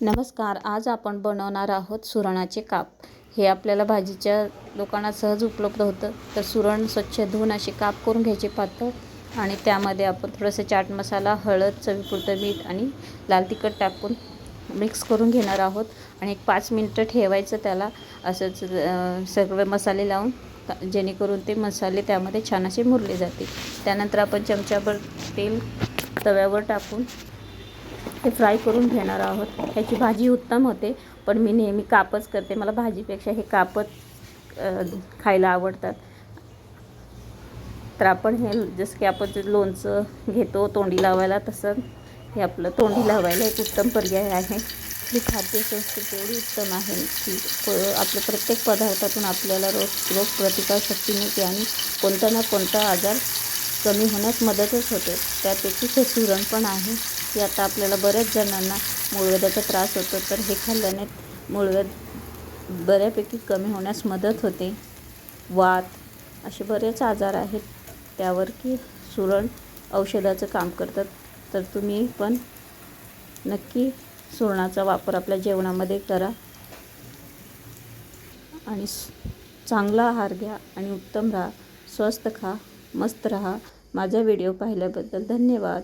नमस्कार आज आपण बनवणार आहोत सुरणाचे काप. हे आपल्याला भाजीच्या दुकानात सहज उपलब्ध होतं. तर सुरण स्वच्छ धुवून असे काप करून घ्यायचे पातळ आणि त्यामध्ये आपण थोडंसं चाट मसाला हळद चवीपुरतं मीठ आणि लाल तिखट टाकून मिक्स करून घेणार आहोत. आणि एक पाच मिनटं ठेवायचं त्याला. असंच सगळे मसाले लावून जेणेकरून ते मसाले त्यामध्ये छान असे मुरले जातील. त्यानंतर आपण चमच्याभर तेल तव्यावर टाकून हे फ्राय करून घेणार आहोत. ह्याची भाजी उत्तम होते पण मी नेहमी कापच करते. मला भाजीपेक्षा हे कापच खायला आवडतात. तर आपण हे जसं की आपण लोणचं घेतो तोंडी लावायला तसं हे आपलं तोंडी लावायला एक उत्तम पर्याय आहे. ही खाद्य संस्कृती एवढी उत्तम आहे की आपल्या प्रत्येक पदार्थातून आपल्याला रोग रोग प्रतिकारशक्ती मिळते आणि कोणता ना कोणता आजार कमी होण्यास मदतच होते. त्यापैकी हे सुरण पण आहे. की आता आपल्याला बऱ्याच जणांना मूळव्याधाचा त्रास होतो. तर हे खाल्ल्याने मूळव्याध बऱ्यापैकी कमी होण्यास मदत होते. वात असे बरेच आजार आहेत. त्यावर की सुरण औषधाचं काम करतात. तर तुम्ही पण नक्की सुरणाचा वापर आपल्या जेवणामध्ये करा. आणि चांगला आहार घ्या आणि उत्तम राहा. स्वस्त खा. मस्त रहा. माझा व्हिडिओ पाहिल्याबद्दल धन्यवाद.